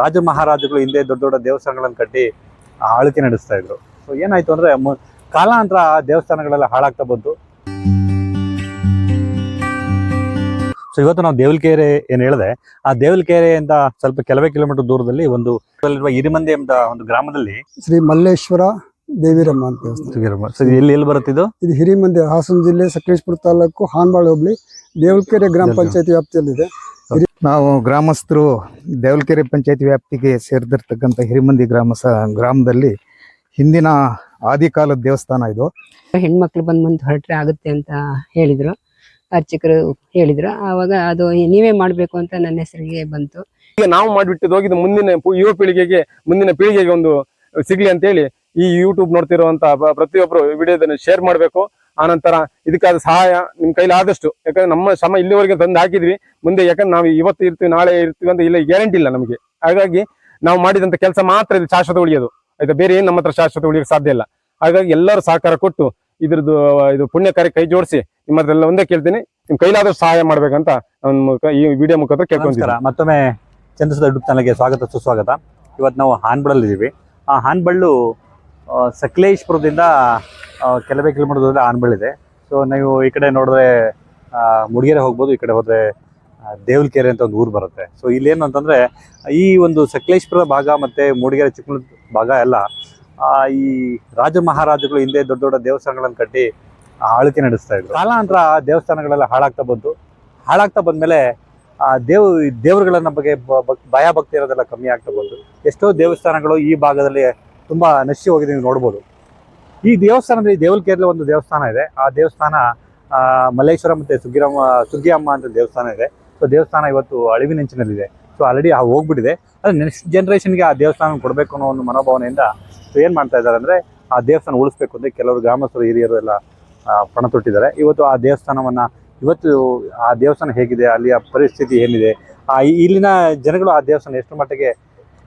ರಾಜ ಮಹಾರಾಜಗಳು ಹಿಂದೆ ದೊಡ್ಡ ದೊಡ್ಡ ದೇವಸ್ಥಾನಗಳನ್ನು ಕಟ್ಟಿ ಆ ಆಳ್ವಿಕೆ ನಡೆಸ್ತಾ ಇದ್ರು. ಸೊ ಏನಾಯ್ತು ಅಂದ್ರೆ ಕಾಲಾಂತರ ಆ ದೇವಸ್ಥಾನಗಳೆಲ್ಲ ಹಾಳಾಗ್ತಾ ಬಂತು. ಸೊ ಇವತ್ತು ನಾವು ದೇವಲ್ಕೆರೆ ಏನ್ ಹೇಳಿದೆ ಆ ದೇವಲ್ಕೆರೆಯಿಂದ ಸ್ವಲ್ಪ ಕೆಲವೇ ಕಿಲೋಮೀಟರ್ ದೂರದಲ್ಲಿ ಒಂದು ಅಲ್ಲಿರುವ ಹಿರಿಮಂದಿ ಎಂಬ ಒಂದು ಗ್ರಾಮದಲ್ಲಿ ಶ್ರೀ ಮಲ್ಲೇಶ್ವರ ದೇವಿರಮ್ಮ ಅಂತ ದೇವಸ್ಥಾನ ಎಲ್ಲಿ ಎಲ್ಲಿ ಬರುತ್ತಿದ್ದು ಇದು? ಹಿರಿಮಂದಿರ ಹಾಸನ ಜಿಲ್ಲೆ ಸಕಲೇಶ್ಪುರ ತಾಲೂಕು ಹಾನ್ಬಾಳ್ ಹೋಬಳಿ ದೇವಲ್ಕೆರೆ ಗ್ರಾಮ ಪಂಚಾಯತಿ ವ್ಯಾಪ್ತಿಯಲ್ಲಿದೆ. ನಾವು ಗ್ರಾಮಸ್ಥರು ದೇವಲ್ಕೆರೆ ಪಂಚಾಯತಿ ವ್ಯಾಪ್ತಿಗೆ ಸೇರಿದಿರ್ತಕ್ಕಂಥ ಹಿರಿಮಂದಿ ಗ್ರಾಮ ಗ್ರಾಮದಲ್ಲಿ ಹಿಂದಿನ ಆದಿಕಾಲದ ದೇವಸ್ಥಾನ ಇದು. ಹೆಣ್ಮಕ್ಳು ಬಂದ್ ಬಂದು ಹೊರಟ್ರೆ ಆಗುತ್ತೆ ಅಂತ ಹೇಳಿದ್ರು. ಅರ್ಚಕರು ಹೇಳಿದ್ರು. ಆವಾಗ ಅದು ನೀವೇ ಮಾಡಬೇಕು ಅಂತ ನನ್ನ ಹೆಸರಿಗೆ ಬಂತು. ಈಗ ನಾವು ಮಾಡಿಬಿಟ್ಟಿದ್ದು ಹೋಗಿದ್ದು ಮುಂದಿನ ಪು- ಯುವ ಪೀಳಿಗೆಗೆ ಮುಂದಿನ ಪೀಳಿಗೆಗೆ ಒಂದು ಸಿಗ್ಲಿ ಅಂತ ಹೇಳಿ ಈ ಯೂಟ್ಯೂಬ್ ನೋಡ್ತಿರುವಂತಹ ಬ- ಪ್ರತಿಯೊಬ್ರು ವಿಡಿಯೋದನ್ನು ಶೇರ್ ಮಾಡಬೇಕು. ಆನಂತರ ಇದಕ್ಕಾದ ಸಹಾಯ ನಿಮ್ ಕೈಲಿ ಆದಷ್ಟು. ಯಾಕಂದ್ರೆ ನಮ್ಮ ಶ್ರಮ ಇಲ್ಲಿವರೆಗೆ ತಂದು ಹಾಕಿದ್ವಿ. ಮುಂದೆ ಯಾಕಂದ್ರೆ ನಾವು ಇವತ್ತು ಇರ್ತೀವಿ, ನಾಳೆ ಇರ್ತೀವಿ ಅಂತ ಇಲ್ಲ ಗ್ಯಾರಂಟಿ ಇಲ್ಲ ನಮಗೆ. ಹಾಗಾಗಿ ನಾವು ಮಾಡಿದಂತ ಕೆಲಸ ಮಾತ್ರ ಇದು ಶಾಶ್ವತ ಉಳಿಯೋದು. ಆಯ್ತಾ? ಬೇರೆ ಏನು ನಮ್ಮ ಹತ್ರ ಶಾಶ್ವತ ಉಳಿಯೋಕೆ ಸಾಧ್ಯ ಇಲ್ಲ. ಹಾಗಾಗಿ ಎಲ್ಲರೂ ಸಹಕಾರ ಕೊಟ್ಟು ಇದ್ರದ್ದು, ಇದು ಪುಣ್ಯ ಕಾರ್ಯ ಕೈ ಜೋಡಿಸಿ ನಿಮ್ಮ ಹತ್ರ ಒಂದೇ ಕೇಳ್ತೀನಿ. ನಿಮ್ ಕೈಲಾದಷ್ಟು ಸಹಾಯ ಮಾಡ್ಬೇಕಂತ ನನ್ನ ಈ ವಿಡಿಯೋ ಮುಖಾಂತರ ಕೇಳ್ಕೊಂತೀರ ಮತ್ತೊಮ್ಮೆ ಚಂದ್ರಸದ ಯೂಟ್ಯೂಬ್ ಸ್ವಾಗತ, ಸುಸ್ವಾಗತ. ಇವತ್ತು ನಾವು ಹಾನ್ಬಳಲ್ಲಿ ಇದ್ದೀವಿ ಆ ಹಾನ್ಬಳ್ಳು ಸಕಲೇಶ್ಪುರದಿಂದ ಕೆಲವೇ ಕಿಲೋಮೀಟರ್ ದೂರ ಹಾನ್ಬಳ್ಳಿ ಇದೆ. ಸೊ ನೀವು ಈ ಕಡೆ ನೋಡಿದ್ರೆ ಮುಡಿಗೆರೆ ಹೋಗ್ಬೋದು ಈ ಕಡೆ ಹೋದರೆ ದೇವಲ್ಕೆರೆ ಅಂತ ಒಂದು ಊರು ಬರುತ್ತೆ. ಸೊ ಇಲ್ಲೇನು ಅಂತಂದ್ರೆ ಈ ಒಂದು ಸಕಲೇಶ್ಪುರ ಭಾಗ ಮತ್ತೆ ಮೂಡಿಗೆರೆ ಚಿಕ್ಕಮಗಳೂರು ಭಾಗ ಎಲ್ಲ ಈ ರಾಜ ಮಹಾರಾಜಗಳು ಹಿಂದೆ ದೊಡ್ಡ ದೊಡ್ಡ ದೇವಸ್ಥಾನಗಳನ್ನು ಕಟ್ಟಿ ಆ, ಆಳ್ವಿಕೆ ನಡೆಸ್ತಾ ಇದ್ರು. ಕಾಲಾಂತರ ಆ ದೇವಸ್ಥಾನಗಳೆಲ್ಲ ಹಾಳಾಗ್ತಾ ಬಂತು. ಹಾಳಾಗ್ತಾ ಬಂದ್ಮೇಲೆ ಆ ದೇವ್ ದೇವರುಗಳನ್ನ ಬಗ್ಗೆ ಭಯ ಭಕ್ತಿ ಇರೋದೆಲ್ಲ ಕಮ್ಮಿ ಆಗ್ತಾ ಬಂತು. ಎಷ್ಟೋ ದೇವಸ್ಥಾನಗಳು ಈ ಭಾಗದಲ್ಲಿ ತುಂಬಾ ನಶಿ ಹೋಗಿದೆ ನೀವು ನೋಡ್ಬೋದು. ಈ ದೇವಸ್ಥಾನದಲ್ಲಿ ದೇವಲ್ಕೆರೆಯಲ್ಲಿ ಒಂದು ದೇವಸ್ಥಾನ ಇದೆ. ಆ ದೇವಸ್ಥಾನ ಆ, ಮಲ್ಲೇಶ್ವರ ಮತ್ತೆ ಸುಗ್ಗಿರಮ್ಮ ಸುಗ್ಗಿಯಮ್ಮ ಅಂತ ದೇವಸ್ಥಾನ ಇದೆ. ಸೊ ದೇವಸ್ಥಾನ ಇವತ್ತು ಅಳಿವಿನಂಚಿನಲ್ಲಿದೆ ಸೊ ಆಲ್ರೆಡಿ ಹೋಗ್ಬಿಟ್ಟಿದೆ. ಅದು ನೆಕ್ಸ್ಟ್ ಜನ್ರೇಷನ್ಗೆ ಆ ದೇವಸ್ಥಾನ ಕೊಡಬೇಕು ಅನ್ನೋ ಒಂದು ಮನೋಭಾವನೆಯಿಂದ ಸೊ ಏನು ಮಾಡ್ತಾ ಇದ್ದಾರೆ ಅಂದ್ರೆ ಆ ದೇವಸ್ಥಾನ ಉಳಿಸ್ಬೇಕು ಅಂತ ಕೆಲವರು ಗ್ರಾಮಸ್ಥರು ಹಿರಿಯರು ಎಲ್ಲ ಆ, ಪಣ ತೊಟ್ಟಿದ್ದಾರೆ. ಇವತ್ತು ಆ ದೇವಸ್ಥಾನವನ್ನ ಇವತ್ತು ಆ ದೇವಸ್ಥಾನ ಹೇಗಿದೆ ಅಲ್ಲಿಯ ಪರಿಸ್ಥಿತಿ ಏನಿದೆ ಆ ಇಲ್ಲಿನ ಜನಗಳು ಆ ದೇವಸ್ಥಾನ ಎಷ್ಟು ಮಟ್ಟಿಗೆ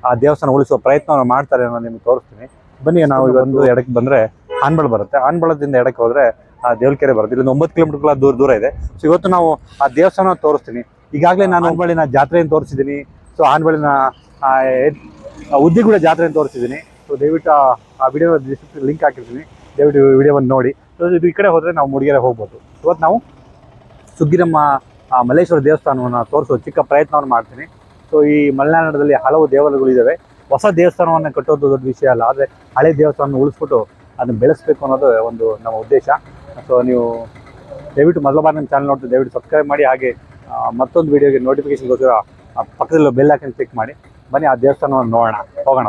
ಆ ದೇವಸ್ಥಾನ ಉಳಿಸುವ ಪ್ರಯತ್ನವನ್ನು ಮಾಡ್ತಾರೆ ಅನ್ನೋದು ನಿಮ್ಗೆ ತೋರಿಸ್ತೀನಿ. ಬನ್ನಿ ನಾವು ಒಂದು ಎಡಕ್ಕೆ ಬಂದ್ರೆ ಆನ್ಬಳ ಬರುತ್ತೆ. ಆನ್ಬಳದಿಂದ ಎಡಕ್ಕೆ ಹೋದರೆ ಆ ದೇವಲ್ಕೆರೆ ಬರುತ್ತೆ. ಇಲ್ಲಿಂದ ಒಂಬತ್ತು ಕಿಲೋಮೀಟರ್ ದೂರ ದೂರ ಇದೆ. ಸೊ ಇವತ್ತು ನಾವು ಆ ದೇವಸ್ಥಾನ ತೋರಿಸ್ತೀನಿ. ಈಗಾಗಲೇ ನಾನು ಆನ್ಬಳಿನ ಜಾತ್ರೆಯನ್ನು ತೋರಿಸಿದ್ದೀನಿ. ಸೊ ಆನ್ಬಳಿನ ಉದ್ದಿಗೂಡ ಜಾತ್ರೆಯನ್ನು ತೋರಿಸಿದ್ದೀನಿ. ಸೊ ದಯವಿಟ್ಟು ಆ- ವಿಡಿಯೋ ಡಿಸ್ಕ್ರಿಪ್ಷನ್ ಲಿಂಕ್ ಹಾಕಿರ್ತೀನಿ. ದಯವಿಟ್ಟು ವಿಡಿಯೋವನ್ನು ನೋಡಿ. ಸೊ ಇದು ಈ ಕಡೆ ಹೋದರೆ ನಾವು ಮುಡಿಗೆರೆ ಹೋಗ್ಬೋದು. ಇವತ್ತು ನಾವು ಸುಗ್ಗಿರಮ್ಮ ಮಲ್ಲೇಶ್ವರ ದೇವಸ್ಥಾನವನ್ನು ತೋರಿಸೋ ಚಿಕ್ಕ ಪ್ರಯತ್ನವನ್ನು ಮಾಡ್ತೀನಿ. ಸೊ ಈ ಮಲೆನಾಡದಲ್ಲಿ ಹಲವು ದೇವಾಲಯಗಳು ಇದ್ದಾವೆ ಹೊಸ ದೇವಸ್ಥಾನವನ್ನು ಕಟ್ಟೋದು ದೊಡ್ಡ ವಿಷಯ ಅಲ್ಲ. ಆದರೆ ಹಳೆ ದೇವಸ್ಥಾನ ಉಳಿಸ್ಬಿಟ್ಟು ಅದನ್ನು ಬೆಳೆಸಬೇಕು ಅನ್ನೋದು ಒಂದು ನಮ್ಮ ಉದ್ದೇಶ. ಸೊ ನೀವು ದಯವಿಟ್ಟು ಮೊದಲ ಬಾರಿ ನಮ್ಮ ಚಾನಲ್ ನೋಡ್ತೀವಿ ದಯವಿಟ್ಟು ಸಬ್ಸ್ಕ್ರೈಬ್ ಮಾಡಿ. ಹಾಗೆ ಮತ್ತೊಂದು ವಿಡಿಯೋಗೆ ನೋಟಿಫಿಕೇಶನ್ಗೋಸ್ಕರ ಪಕ್ಕದಲ್ಲೂ ಬೆಲ್ ಹಾಕಿ ಕ್ಲಿಕ್ ಮಾಡಿ. ಬನ್ನಿ ಆ ದೇವಸ್ಥಾನವನ್ನು ನೋಡೋಣ. ಹೋಗೋಣ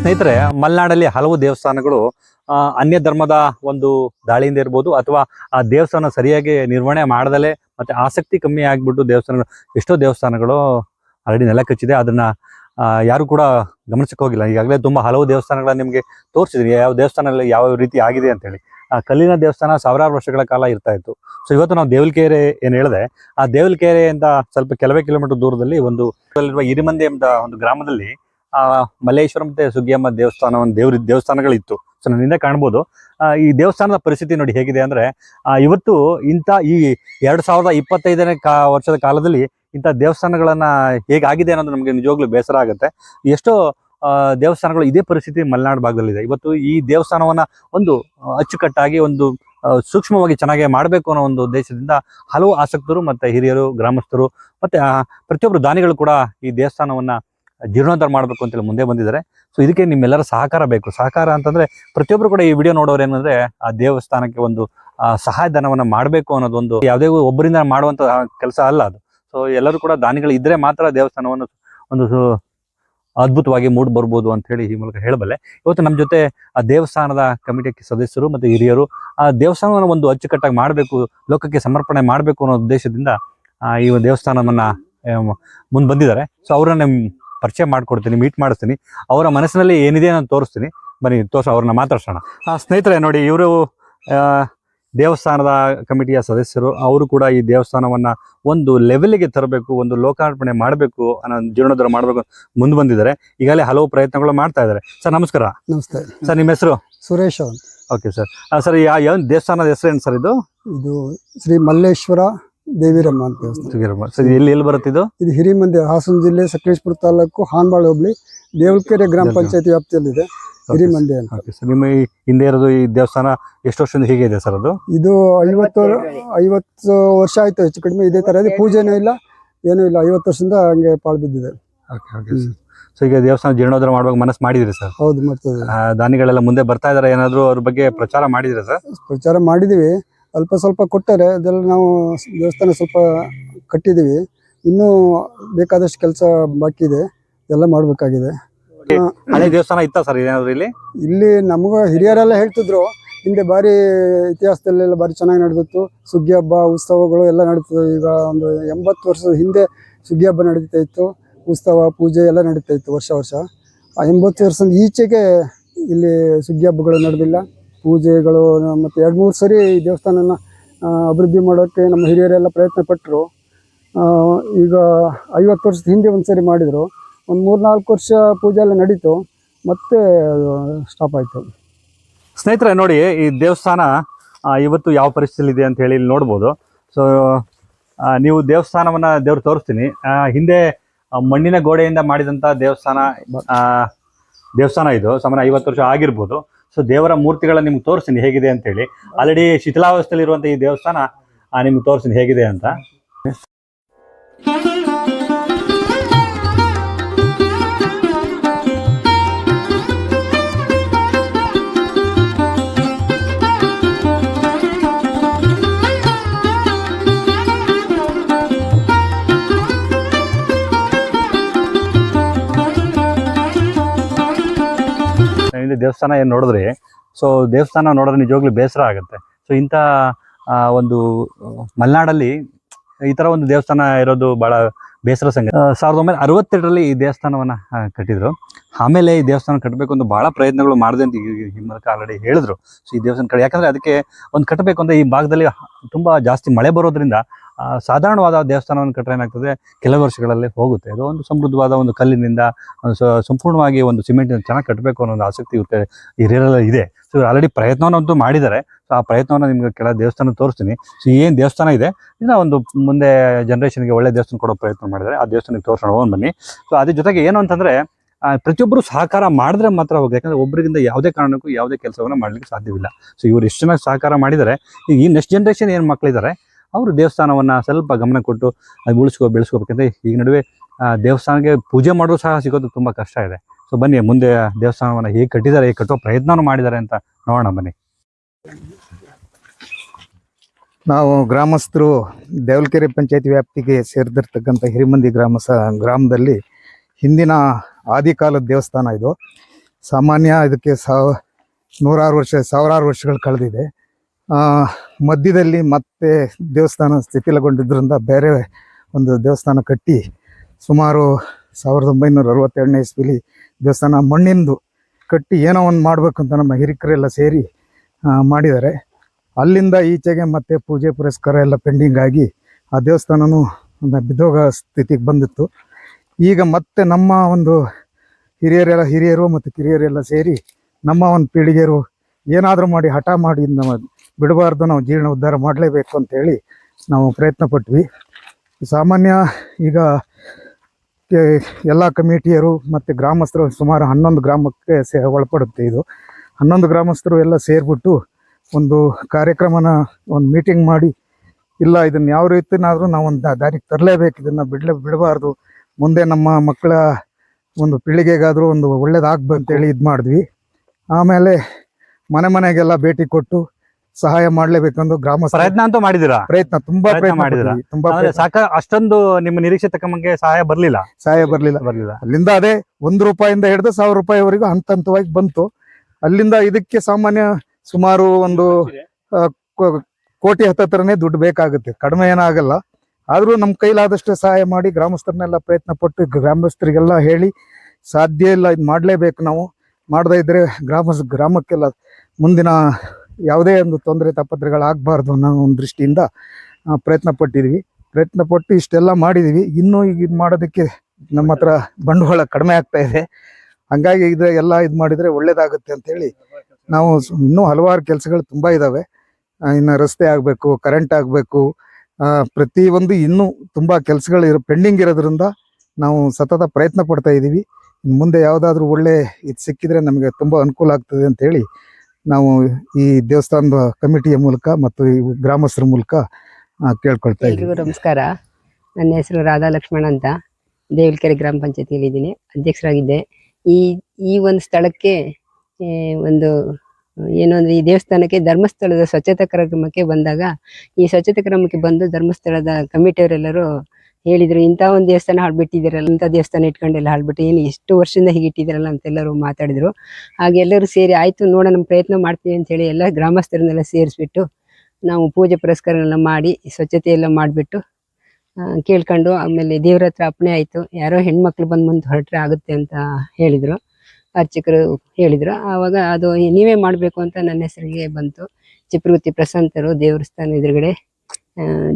ಸ್ನೇಹಿತರೆ, ಮಲೆನಾಡಲ್ಲಿ ಹಲವು ದೇವಸ್ಥಾನಗಳು ಅನ್ಯ ಧರ್ಮದ ಒಂದು ದಾಳಿಯಿಂದ ಇರ್ಬೋದು ಅಥವಾ ಆ ದೇವಸ್ಥಾನ ಸರಿಯಾಗಿ ನಿರ್ವಹಣೆ ಮಾಡದಲೆ ಮತ್ತೆ ಆಸಕ್ತಿ ಕಮ್ಮಿ ಆಗ್ಬಿಟ್ಟು ದೇವಸ್ಥಾನಗಳು, ಎಷ್ಟೋ ದೇವಸ್ಥಾನಗಳು ಆಲ್ರೆಡಿ ನೆಲ ಕಚ್ಚಿದೆ. ಅದನ್ನ ಯಾರು ಕೂಡ ಗಮನಿಸಕ್ಕೆ ಹೋಗಿಲ್ಲ. ಈಗಾಗಲೇ ತುಂಬಾ ಹಲವು ದೇವಸ್ಥಾನಗಳ ನಿಮಗೆ ತೋರಿಸಿದ್ರಿ ಯಾವ ದೇವಸ್ಥಾನದಲ್ಲಿ ಯಾವ ರೀತಿ ಆಗಿದೆ ಅಂತ ಹೇಳಿ ಆ, ಕಲ್ಲಿನ ದೇವಸ್ಥಾನ ಸಾವಿರಾರು ವರ್ಷಗಳ ಕಾಲ ಇರ್ತಾ ಇತ್ತು. ಸೊ ಇವತ್ತು ನಾವು ದೇವಲ್ಕೆರೆ ಏನ್ ಹೇಳಿದೆ, ಆ ದೇವಲ್ಕೆರೆಯಿಂದ ಸ್ವಲ್ಪ ಕೆಲವೇ ಕಿಲೋಮೀಟರ್ ದೂರದಲ್ಲಿ ಒಂದು ಹಿರಿಮಂದಿ ಎಂಬ ಒಂದು ಗ್ರಾಮದಲ್ಲಿ ಆ, ಮಲ್ಲೇಶ್ವರಂ ಮತ್ತೆ ಸುಗ್ಗಿಯಮ್ಮ ದೇವಸ್ಥಾನ ಒಂದು ದೇವ್ರ ದೇವಸ್ಥಾನಗಳಿತ್ತು. ಸೊ ನನ್ನಿಂದ ಕಾಣ್ಬೋದು. ಈ ದೇವಸ್ಥಾನದ ಪರಿಸ್ಥಿತಿ ನೋಡಿ ಹೇಗಿದೆ ಅಂದ್ರೆ ಇವತ್ತು ಇಂಥ ಈ ಎರಡ್ ಸಾವಿರದ ಇಪ್ಪತ್ತೈದನೇ ಕಾ, ವರ್ಷದ ಕಾಲದಲ್ಲಿ ಇಂಥ ದೇವಸ್ಥಾನಗಳನ್ನ ಹೇಗಾಗಿದೆ ಅನ್ನೋದು ನಮಗೆ ನಿಜವಾಗ್ಲೂ ಬೇಸರ ಆಗುತ್ತೆ. ಎಷ್ಟೋ ದೇವಸ್ಥಾನಗಳು ಇದೇ ಪರಿಸ್ಥಿತಿ ಮಲೆನಾಡು ಭಾಗದಲ್ಲಿದೆ. ಇವತ್ತು ಈ ದೇವಸ್ಥಾನವನ್ನ ಒಂದು ಅಚ್ಚುಕಟ್ಟಾಗಿ ಒಂದು ಸೂಕ್ಷ್ಮವಾಗಿ ಚೆನ್ನಾಗಿ ಮಾಡಬೇಕು ಅನ್ನೋ ಒಂದು ಉದ್ದೇಶದಿಂದ ಹಲವು ಆಸಕ್ತರು ಮತ್ತೆ ಹಿರಿಯರು, ಗ್ರಾಮಸ್ಥರು ಮತ್ತೆ ಪ್ರತಿಯೊಬ್ಬರು ದಾನಿಗಳು ಕೂಡ ಈ ದೇವಸ್ಥಾನವನ್ನ ಜೀರ್ಣೋದ್ಧಾರ ಮಾಡಬೇಕು ಅಂತೇಳಿ ಮುಂದೆ ಬಂದಿದ್ದಾರೆ. ಸೊ ಇದಕ್ಕೆ ನಿಮ್ಮೆಲ್ಲರ ಸಹಕಾರ ಬೇಕು. ಸಹಕಾರ ಅಂತಂದ್ರೆ ಪ್ರತಿಯೊಬ್ಬರು ಕೂಡ ಈ ವಿಡಿಯೋ ನೋಡೋರು ಏನಂದ್ರೆ ಆ ದೇವಸ್ಥಾನಕ್ಕೆ ಒಂದು ಸಹಾಯಧನವನ್ನು ಮಾಡಬೇಕು ಅನ್ನೋದೊಂದು ಯಾವುದೇ ಒಬ್ಬರಿಂದ ಮಾಡುವಂತ ಕೆಲಸ ಅಲ್ಲ ಅದು. ಸೊ ಎಲ್ಲರೂ ಕೂಡ ದಾನಿಗಳು ಇದ್ರೆ ಮಾತ್ರ ದೇವಸ್ಥಾನವನ್ನು ಒಂದು ಅದ್ಭುತವಾಗಿ ಮೂಡ್ ಬರ್ಬೋದು ಅಂತ ಹೇಳಿ ಈ ಮೂಲಕ ಹೇಳಬಲ್ಲೆ. ಇವತ್ತು ನಮ್ಮ ಜೊತೆ ಆ ದೇವಸ್ಥಾನದ ಕಮಿಟಿ ಸದಸ್ಯರು ಮತ್ತೆ ಹಿರಿಯರು, ಆ ದೇವಸ್ಥಾನವನ್ನು ಒಂದು ಅಚ್ಚುಕಟ್ಟಾಗಿ ಮಾಡಬೇಕು, ಲೋಕಕ್ಕೆ ಸಮರ್ಪಣೆ ಮಾಡಬೇಕು ಅನ್ನೋ ಉದ್ದೇಶದಿಂದ ಈ ದೇವಸ್ಥಾನವನ್ನ ಮುಂದೆ ಬಂದಿದ್ದಾರೆ. ಸೊ ಅವ್ರನ್ನ ಪರಿಚಯ ಮಾಡ್ಕೊಡ್ತೀನಿ ಮೀಟ್ ಮಾಡಿಸ್ತೀನಿ. ಅವರ ಮನಸ್ಸಿನಲ್ಲಿ ಏನಿದೆ ನಾನು ತೋರಿಸ್ತೀನಿ. ಬನ್ನಿ ತೋರ್ಸ ಅವ್ರನ್ನ ಮಾತಾಡ್ಸೋಣ. ಸ್ನೇಹಿತರೆ ನೋಡಿ ಇವರು ದೇವಸ್ಥಾನದ ಕಮಿಟಿಯ ಸದಸ್ಯರು ಅವರು ಕೂಡ ಈ ದೇವಸ್ಥಾನವನ್ನ ಒಂದು ಲೆವೆಲ್ಗೆ ತರಬೇಕು ಒಂದು ಲೋಕಾರ್ಪಣೆ ಮಾಡಬೇಕು ಅನ್ನೋ ಜೀರ್ಣೋದ್ಧಾರ ಮಾಡಬೇಕು ಮುಂದೆ ಬಂದಿದ್ದಾರೆ. ಈಗಾಗಲೇ ಹಲವು ಪ್ರಯತ್ನಗಳು ಮಾಡ್ತಾ ಇದ್ದಾರೆ. ಸರ್ ನಮಸ್ಕಾರ. ನಮಸ್ತೆ. ಸರ್ ನಿಮ್ಮ ಹೆಸರು? Suresh okay sir. ಸರ್ ಯಾವ ದೇವಸ್ಥಾನದ ದೇವಸ್ಥಾನದ ಏನು ಸರ್ ಇದು? ಇದು ಶ್ರೀ ಮಲ್ಲೇಶ್ವರ ದೇವಿರಮ್ಮ ಅಂತ ದೇವಸ್ಥಾನ. ಸರ್ ಎಲ್ಲಿ ಎಲ್ಲಿ ಬರುತ್ತೆ ಇದು? ಇದು ಹಿರಿಮಂದಿ ಹಾಸನ ಜಿಲ್ಲೆ ಸಕಲೇಶ್ಪುರ ತಾಲೂಕು ಹಾನ್ಬಾಳ್ ಹೋಬಳಿ ದೇವಲ್ಕೆರೆ ಗ್ರಾಮ ಪಂಚಾಯತಿ ವ್ಯಾಪ್ತಿಯಲ್ಲಿದೆ ಹಿರಿಮಂದಿ ಅಂತ. ಓಕೆ ಸರ್ ನಿಮ್ಮ ಈ ಹಿಂದೆ ಇರೋದು ಈ ದೇವಸ್ಥಾನ ಎಷ್ಟು ವರ್ಷದಿಂದ ಹೀಗೆ ಇದೆ ಸರ್ ಅದು? ಇದು ಐವತ್ತು ಐವತ್ತು ವರ್ಷ ಆಯ್ತು ಹೆಚ್ಚು ಕಡಿಮೆ ಇದೇ ತರ ಇದೆ. ಪೂಜೆನೂ ಇಲ್ಲ ಏನೂ ಇಲ್ಲ. ಐವತ್ತು ವರ್ಷದಿಂದ ಹಂಗೆ ಪಾಳು ಬಿದ್ದಿದೆ. ಓಕೆ ಓಕೆ ಸೊ ಈಗ ದೇವಸ್ಥಾನ ಜೀರ್ಣೋದ್ಧಾರ ಮಾಡುವಾಗ ಮನಸ್ಸು ಮಾಡಿದ್ರಿ ಸರ್? ಹೌದು ಮತ್ತೆ ಆ, ದಾನಿಗಳೆಲ್ಲ ಮುಂದೆ ಬರ್ತಾ ಇದಾರೆ ಏನಾದರೂ ಅವ್ರ ಬಗ್ಗೆ ಪ್ರಚಾರ ಮಾಡಿದ್ರಿ ಸರ್? ಪ್ರಚಾರ ಮಾಡಿದೀವಿ ಅಲ್ಪ ಸ್ವಲ್ಪ ಕೊಟ್ಟರೆ ಅದೆಲ್ಲ ನಾವು ದೇವಸ್ಥಾನ ಸ್ವಲ್ಪ ಕಟ್ಟಿದ್ದೀವಿ. ಇನ್ನೂ ಬೇಕಾದಷ್ಟು ಕೆಲಸ ಬಾಕಿ ಇದೆ. ಎಲ್ಲ ಮಾಡಬೇಕಾಗಿದೆ. ಹಳೆ ದೇವಸ್ಥಾನ ಇತ್ತ ಸರ್ ಏನಾದ್ರು ಇಲ್ಲಿ? ಇಲ್ಲಿ ನಮಗ ಹಿರಿಯರೆಲ್ಲ ಹೇಳ್ತಿದ್ರು ಹಿಂದೆ ಬಾರಿ ಇತಿಹಾಸದಲ್ಲೆಲ್ಲ ಬಾರಿ ಚೆನ್ನಾಗಿ ನಡೆದಿತ್ತು. ಸುಗ್ಗಿ ಹಬ್ಬ ಉತ್ಸವಗಳು ಎಲ್ಲ ನಡೀತದೆ ಈಗ ಒಂದು ಎಂಬತ್ತು ವರ್ಷದ ಹಿಂದೆ ಸುಗ್ಗಿ ಹಬ್ಬ ನಡೀತಾ ಇತ್ತು. ಉತ್ಸವ ಪೂಜೆ ಎಲ್ಲ ನಡೀತಾ ಇತ್ತು ವರ್ಷ ವರ್ಷ. ಆ ಎಂಬತ್ತು ವರ್ಷದ ಈಚೆಗೆ ಇಲ್ಲಿ ಸುಗ್ಗಿ ಹಬ್ಬಗಳು ನಡೆದಿಲ್ಲ ಪೂಜೆಗಳು, ಮತ್ತು ಎರಡು ಮೂರು ಸರಿ ಈ ದೇವಸ್ಥಾನನ ಅಭಿವೃದ್ಧಿ ಮಾಡೋಕ್ಕೆ ನಮ್ಮ ಹಿರಿಯರೆಲ್ಲ ಪ್ರಯತ್ನ ಪಟ್ಟರು ಈಗ ಐವತ್ತು ವರ್ಷದ ಹಿಂದೆ ಒಂದು ಸರಿ ಮಾಡಿದರು. ಒಂದು ಮೂರು ನಾಲ್ಕು ವರ್ಷ ಪೂಜೆ ಎಲ್ಲ ನಡೀತು. ಮತ್ತೆ ಸ್ಟಾಪ್ ಆಯಿತು. ಸ್ನೇಹಿತರೆ, ನೋಡಿ, ಈ ದೇವಸ್ಥಾನ ಇವತ್ತು ಯಾವ ಪರಿಸ್ಥಿತಿಯಲ್ಲಿ ಇದೆ ಅಂತ ಹೇಳಿ ಇಲ್ಲಿ ನೋಡ್ಬೋದು. ಸೊ ನೀವು ದೇವಸ್ಥಾನವನ್ನು ದೇವ್ರು ತೋರಿಸ್ತೀನಿ. ಹಿಂದೆ ಮಣ್ಣಿನ ಗೋಡೆಯಿಂದ ಮಾಡಿದಂಥ ದೇವಸ್ಥಾನ ದೇವಸ್ಥಾನ ಇದು. ಸಮಾನ ಐವತ್ತು ವರ್ಷ ಆಗಿರ್ಬೋದು. ಸೊ ದೇವರ ಮೂರ್ತಿಗಳನ್ನ ನಿಮ್ಗೆ ತೋರಿಸ್ತೀನಿ, ಹೇಗಿದೆ ಅಂತ ಹೇಳಿ. ಆಲ್ರೆಡಿ ಶಿಥಿಲಾವಸ್ಥೆಯಲ್ಲಿ ಇರುವಂತಹ ಈ ದೇವಸ್ಥಾನ ನಿಮ್ಗೆ ತೋರಿಸ್ತೀನಿ, ಹೇಗಿದೆ ಅಂತ. ಇಲ್ಲಿ ದೇವಸ್ಥಾನ ಏನು ನೋಡಿದ್ರಿ ಸೊ ದೇವಸ್ಥಾನ ನೋಡಿದ್ರೆ ನಿಜವಾಗ್ಲೂ ಬೇಸರ ಆಗುತ್ತೆ. ಸೊ ಇಂಥ ಒಂದು, ಮಲೆನಾಡಲ್ಲಿ ಈ ತರ ಒಂದು ದೇವಸ್ಥಾನ ಇರೋದು ಬಹಳ ಬೇಸರ ಸಂಗತಿ. ಸಾವಿರದ ಒಂಬೈನೂರ ಅರವತ್ತೆರಡರಲ್ಲಿ ಈ ದೇವಸ್ಥಾನವನ್ನ ಕಟ್ಟಿದ್ರು. ಆಮೇಲೆ ಈ ದೇವಸ್ಥಾನ ಕಟ್ಟಬೇಕು ಅಂತ ಬಹಳ ಪ್ರಯತ್ನಗಳು ಮಾಡಿದೆ ಅಂತ ಈ- ಮೂಲಕ ಆಲ್ರೆಡಿ ಹೇಳಿದ್ರು. ಸೊ ಈ ದೇವಸ್ಥಾನ ಕಡೆ ಯಾಕಂದ್ರೆ ಅದಕ್ಕೆ ಒಂದು ಕಟ್ಟಬೇಕು ಅಂದ್ರೆ ಈ ಭಾಗದಲ್ಲಿ ತುಂಬಾ ಜಾಸ್ತಿ ಮಳೆ ಬರೋದ್ರಿಂದ ಸಾಧಾರಣವಾದ ದೇವಸ್ಥಾನವನ್ನು ಕಟ್ಟರೆ ಏನಾಗ್ತದೆ? ಕೆಲವು ವರ್ಷಗಳಲ್ಲಿ ಹೋಗುತ್ತೆ. ಅದು ಒಂದು ಸಮೃದ್ಧವಾದ ಒಂದು ಕಲ್ಲಿನಿಂದ ಸಂಪೂರ್ಣವಾಗಿ ಒಂದು ಸಿಮೆಂಟ್ ಚೆನ್ನಾಗಿ ಕಟ್ಟಬೇಕು ಅನ್ನೋ ಒಂದು ಆಸಕ್ತಿ ಇರುತ್ತೆ ಹಿರಿಯರೆಲ್ಲ ಇದೆ. ಸೊ ಆಲ್ರೆಡಿ ಪ್ರಯತ್ನವನ್ನಂತೂ ಮಾಡಿದ್ದಾರೆ. ಸೊ ಆ ಪ್ರಯತ್ನವನ್ನು ನಿಮಗೆ ಕೆಲ ದೇವಸ್ಥಾನ ತೋರಿಸ್ತೀನಿ. ಸೊ ಏನು ದೇವಸ್ಥಾನ ಇದೆ? ಇದನ್ನ ಒಂದು ಮುಂದೆ ಜನ್ರೇಷನ್ಗೆ ಒಳ್ಳೆ ದೇವಸ್ಥಾನ ಕೊಡೋ ಪ್ರಯತ್ನ ಮಾಡಿದ್ದಾರೆ. ಆ ದೇವಸ್ಥಾನಕ್ಕೆ ತೋರಿಸೋಣ ಹೋಗಿ ಬನ್ನಿ. ಸೊ ಅದ್ರ ಜೊತೆಗೆ ಏನು ಅಂತಂದರೆ ಪ್ರತಿಯೊಬ್ಬರು ಸಹಕಾರ ಮಾಡಿದ್ರೆ ಮಾತ್ರ ಹೋಗುತ್ತೆ. ಯಾಕಂದರೆ ಒಬ್ಬರಿಗಿಂತ ಯಾವುದೇ ಕಾರಣಕ್ಕೂ ಯಾವುದೇ ಕೆಲಸವನ್ನು ಮಾಡಲಿಕ್ಕೆ ಸಾಧ್ಯವಿಲ್ಲ. ಸೊ ಇವರು ಎಷ್ಟು ಚೆನ್ನಾಗಿ ಸಹಕಾರ ಮಾಡಿದರೆ ಈಗ ಈ ನೆಕ್ಸ್ಟ್ ಜನ್ರೇಷನ್ ಏನು ಮಕ್ಕಳಿದ್ದಾರೆ ಅವರು ದೇವಸ್ಥಾನವನ್ನು ಸ್ವಲ್ಪ ಗಮನ ಕೊಟ್ಟು ಅದು ಉಳಿಸ್ಕೋ, ಬೆಳೆಸ್ಕೋಬೇಕಂದ್ರೆ ಈಗ ನಡುವೆ ದೇವಸ್ಥಾನಕ್ಕೆ ಪೂಜೆ ಮಾಡೋದು ಸಹ ಸಿಗೋದು ತುಂಬ ಕಷ್ಟ ಇದೆ. ಸೊ ಬನ್ನಿ, ಮುಂದೆ ದೇವಸ್ಥಾನವನ್ನು ಹೇಗೆ ಕಟ್ಟಿದ್ದಾರೆ, ಹೇಗೆ ಕಟ್ಟೋ ಪ್ರಯತ್ನವೂ ಮಾಡಿದ್ದಾರೆ ಅಂತ ನೋಡೋಣ ಬನ್ನಿ. ನಾವು ಗ್ರಾಮಸ್ಥರು ದೇವಲ್ಕೆರೆ ಪಂಚಾಯತಿ ವ್ಯಾಪ್ತಿಗೆ ಸೇರಿದಿರ್ತಕ್ಕಂಥ ಹಿರಿಮಂದಿ ಗ್ರಾಮ ಸ ಗ್ರಾಮದಲ್ಲಿ ಹಿಂದಿನ ಆದಿಕಾಲದ ದೇವಸ್ಥಾನ ಇದು. ಸಾಮಾನ್ಯ ಇದಕ್ಕೆ ಸಾವ ನೂರಾರು ವರ್ಷ, ಸಾವಿರಾರು ವರ್ಷಗಳು ಕಳೆದಿದೆ. ಮಧ್ಯದಲ್ಲಿ ಮತ್ತೆ ದೇವಸ್ಥಾನ ಸ್ಥಿತಿಲಗೊಂಡಿದ್ದರಿಂದ ಬೇರೆ ಒಂದು ದೇವಸ್ಥಾನ ಕಟ್ಟಿ ಸುಮಾರು ಸಾವಿರದ ಒಂಬೈನೂರ ಅರವತ್ತೆರಡನೇ ಇಸ್ವಿಲಿ ದೇವಸ್ಥಾನ ಮಣ್ಣಿಂದು ಕಟ್ಟಿ ಏನೋ ಒಂದು ಮಾಡಬೇಕು ಅಂತ ನಮ್ಮ ಹಿರಿಕರೆಲ್ಲ ಸೇರಿ ಮಾಡಿದ್ದಾರೆ. ಅಲ್ಲಿಂದ ಈಚೆಗೆ ಮತ್ತೆ ಪೂಜೆ ಪುರಸ್ಕಾರ ಎಲ್ಲ ಪೆಂಡಿಂಗ್ ಆಗಿ ಆ ದೇವಸ್ಥಾನನೂ ಒಂದು ಬಿದ್ದೋಗ ಸ್ಥಿತಿಗೆ ಬಂದಿತ್ತು. ಈಗ ಮತ್ತೆ ನಮ್ಮ ಒಂದು ಹಿರಿಯರೆಲ್ಲ ಹಿರಿಯರು ಮತ್ತು ಕಿರಿಯರೆಲ್ಲ ಸೇರಿ ನಮ್ಮ ಒಂದು ಪೀಳಿಗೆಯರು ಏನಾದರೂ ಮಾಡಿ ಹಠ ಮಾಡಿ ನಾವು ಬಿಡಬಾರ್ದು, ನಾವು ಜೀರ್ಣ ಉದ್ಧಾರ ಮಾಡಲೇಬೇಕು ಅಂತೇಳಿ ನಾವು ಪ್ರಯತ್ನ ಪಟ್ವಿ. ಸಾಮಾನ್ಯ ಈಗ ಎಲ್ಲ ಕಮಿಟಿಯರು ಮತ್ತು ಗ್ರಾಮಸ್ಥರು ಸುಮಾರು ಹನ್ನೊಂದು ಗ್ರಾಮಕ್ಕೆ ಸೇ, ಒಳಪಡುತ್ತೆ ಇದು. ಹನ್ನೊಂದು ಗ್ರಾಮಸ್ಥರು ಎಲ್ಲ ಸೇರಿಬಿಟ್ಟು ಒಂದು ಕಾರ್ಯಕ್ರಮನ, ಒಂದು ಮೀಟಿಂಗ್ ಮಾಡಿ, ಇಲ್ಲ ಇದನ್ನು ಯಾವ ರೀತಿನಾದರೂ ನಾವು ಒಂದು ದಾರಿಗೆ ತರಲೇಬೇಕು, ಇದನ್ನು ಬಿಡಲೇ, ಬಿಡಬಾರ್ದು, ಮುಂದೆ ನಮ್ಮ ಮಕ್ಕಳ ಒಂದು ಪೀಳಿಗೆಗಾದರೂ ಒಂದು ಒಳ್ಳೇದಾಗ್ಬಂತೇಳಿ ಇದು ಮಾಡಿದ್ವಿ ಆಮೇಲೆ ಮನೆ ಮನೆಗೆಲ್ಲ ಭೇಟಿ ಕೊಟ್ಟು ಸಹಾಯ ಮಾಡ್ಲೇಬೇಕಂದು ಗ್ರಾಮ ಪ್ರಯತ್ನ ಅಂತೂ ಮಾಡಿದಿರ ಪ್ರಯತ್ನ ತುಂಬಾ ಪ್ರಯತ್ನ ಪ್ರಯತ್ನ ತುಂಬಾ. ಸಾಕ ಅಷ್ಟೊಂದು ನಿಮ್ಮ ನಿರೀಕ್ಷೆ ತಕ್ಕಂಗೆ ಸಹಾಯ ಬರ್ಲಿಲ್ಲ? ಸಹಾಯ ಬರ್ಲಿಲ್ಲ. ಬರ್ಲಿಲ್ಲ. ಅಲ್ಲಿಂದ ಅದೇ ಒಂದ್ ರೂಪಾಯಿಂದ ಹಿಡಿದು ಸಾವಿರ ರೂಪಾಯಿವರೆಗೂ ಹಂತ ಹಂತವಾಗಿ ಬಂತು. ಅಲ್ಲಿಂದ ಇದಕ್ಕೆ ಸಾಮಾನ್ಯ ಸುಮಾರು ಒಂದು ಕೋಟಿ ಹತ್ತತ್ರನೇ ದುಡ್ಡು ಬೇಕಾಗುತ್ತೆ. ಕಡಿಮೆ ಏನಾಗಲ್ಲ ಆದರೂ ನಮ್ಮ ಕೈಲಾದಷ್ಟು ಸಹಾಯ ಮಾಡಿ ಗ್ರಾಮಸ್ಥರನ್ನೆಲ್ಲ ಪ್ರಯತ್ನ ಪಟ್ಟು ಗ್ರಾಮಸ್ಥರಿಗೆಲ್ಲ ಹೇಳಿ ಸಾಧ್ಯ ಇಲ್ಲ ಇದು ಮಾಡಲೇಬೇಕು ನಾವು. ಮಾಡದೇ ಇದ್ರೆ ಗ್ರಾಮ ಗ್ರಾಮಕ್ಕೆಲ್ಲ ಮುಂದಿನ ಯಾವುದೇ ಒಂದು ತೊಂದರೆ ತಪ್ಪತ್ರೆಗಳಾಗಬಾರ್ದು ಅನ್ನೋ ಒಂದು ದೃಷ್ಟಿಯಿಂದ ಪ್ರಯತ್ನ ಪಟ್ಟಿದ್ವಿ. ಪ್ರಯತ್ನ ಪಟ್ಟು ಇಷ್ಟೆಲ್ಲ ಮಾಡಿದ್ದೀವಿ ಇನ್ನೂ ಈಗ ಇದು ಮಾಡೋದಕ್ಕೆ ನಮ್ಮ ಹತ್ರ ಬಂಡವಾಳ ಕಡಿಮೆ ಆಗ್ತಾ ಇದೆ. ಹಂಗಾಗಿ ಇದು ಎಲ್ಲ ಇದು ಮಾಡಿದರೆ ಒಳ್ಳೇದಾಗುತ್ತೆ ಅಂತೇಳಿ ನಾವು ಇನ್ನೂ ಹಲವಾರು ಕೆಲಸಗಳು ತುಂಬ ಇದ್ದಾವೆ ಇನ್ನು ರಸ್ತೆ ಆಗಬೇಕು, ಕರೆಂಟ್ ಆಗಬೇಕು ಪ್ರತಿಯೊಂದು ಇನ್ನೂ ತುಂಬ ಕೆಲಸಗಳು ಇರೋ, ಪೆಂಡಿಂಗ್ ಇರೋದ್ರಿಂದ ನಾವು ಸತತ ಪ್ರಯತ್ನ ಪಡ್ತಾ ಇದ್ದೀವಿ ಮುಂದೆ ಯಾವುದಾದ್ರೂ ಒಳ್ಳೆ ಇದು ಸಿಕ್ಕಿದ್ರೆ ನಮಗೆ ತುಂಬ ಅನುಕೂಲ ಆಗ್ತದೆ ಅಂತೇಳಿ ನಾವು ಈ ದೇವಸ್ಥಾನದ ಕಮಿಟಿಯ ಮೂಲಕ ಮತ್ತು ಈ ಗ್ರಾಮಸ್ಥರ ಮೂಲಕ ಕೇಳ್ಕೊಳ್ತಾ ಇದ್ದೀವಿ. ನಮಸ್ಕಾರ. ನನ್ನ ಹೆಸರು ರಾಧಾ ಲಕ್ಷ್ಮಣ ಅಂತ. ದೇವಲ್ಕೆರೆ ಗ್ರಾಮ ಪಂಚಾಯತಿಯಲ್ಲಿ ಇದ್ದೀನಿ. ಅಧ್ಯಕ್ಷರಾಗಿದ್ದೆ. ಈ ಈ ಒಂದು ಸ್ಥಳಕ್ಕೆ ಒಂದು, ಏನು ಅಂದ್ರೆ ಈ ದೇವಸ್ಥಾನಕ್ಕೆ ಧರ್ಮಸ್ಥಳದ ಸ್ವಚ್ಛತಾ ಕಾರ್ಯಕ್ರಮಕ್ಕೆ ಬಂದಾಗ, ಈ ಸ್ವಚ್ಛತಾ ಕ್ರಮಕ್ಕೆ ಬಂದು ಧರ್ಮಸ್ಥಳದ ಕಮಿಟಿಯವರೆಲ್ಲರೂ ಹೇಳಿದ್ರು, ಇಂಥ ಒಂದು ದೇವಸ್ಥಾನ ಹಾಳ್ಬಿಟ್ಟಿದ್ದೀರಲ್ಲ, ಇಂಥ ದೇವಸ್ಥಾನ ಇಟ್ಕೊಂಡೆಲ್ಲ ಹಾಳ್ಬಿಟ್ಟು ಏನು ಎಷ್ಟು ವರ್ಷದಿಂದ ಹೀಗೆ ಇಟ್ಟಿದ್ದೀರಲ್ಲ ಅಂತೆಲ್ಲರೂ ಮಾತಾಡಿದ್ರು. ಹಾಗೆ ಎಲ್ಲರೂ ಸೇರಿ, ಆಯಿತು ನೋಡೋಣ, ನಮ್ಮ ಪ್ರಯತ್ನ ಮಾಡ್ತೀವಿ ಅಂತೇಳಿ ಎಲ್ಲ ಗ್ರಾಮಸ್ಥರನ್ನೆಲ್ಲ ಸೇರಿಸ್ಬಿಟ್ಟು ನಾವು ಪೂಜೆ ಪುರಸ್ಕಾರನೆಲ್ಲ ಮಾಡಿ, ಸ್ವಚ್ಛತೆ ಎಲ್ಲ ಮಾಡಿಬಿಟ್ಟು ಕೇಳ್ಕೊಂಡು ಆಮೇಲೆ ದೇವ್ರ ಹತ್ರ ಅಪ್ಪಣೆ ಆಯಿತು. ಯಾರೋ ಹೆಣ್ಮಕ್ಳು ಬಂದು ಮುಂದೆ ಹೊರಟ್ರೆ ಆಗುತ್ತೆ ಅಂತ ಹೇಳಿದರು. ಅರ್ಚಕರು ಹೇಳಿದರು. ಆವಾಗ ಅದು ನೀವೇ ಮಾಡಬೇಕು ಅಂತ ನನ್ನ ಹೆಸರಿಗೆ ಬಂತು. ಚಿಪ್ರಗುತ್ತಿ ಪ್ರಶಾಂತರು ದೇವಸ್ಥಾನ ಎದುರುಗಡೆ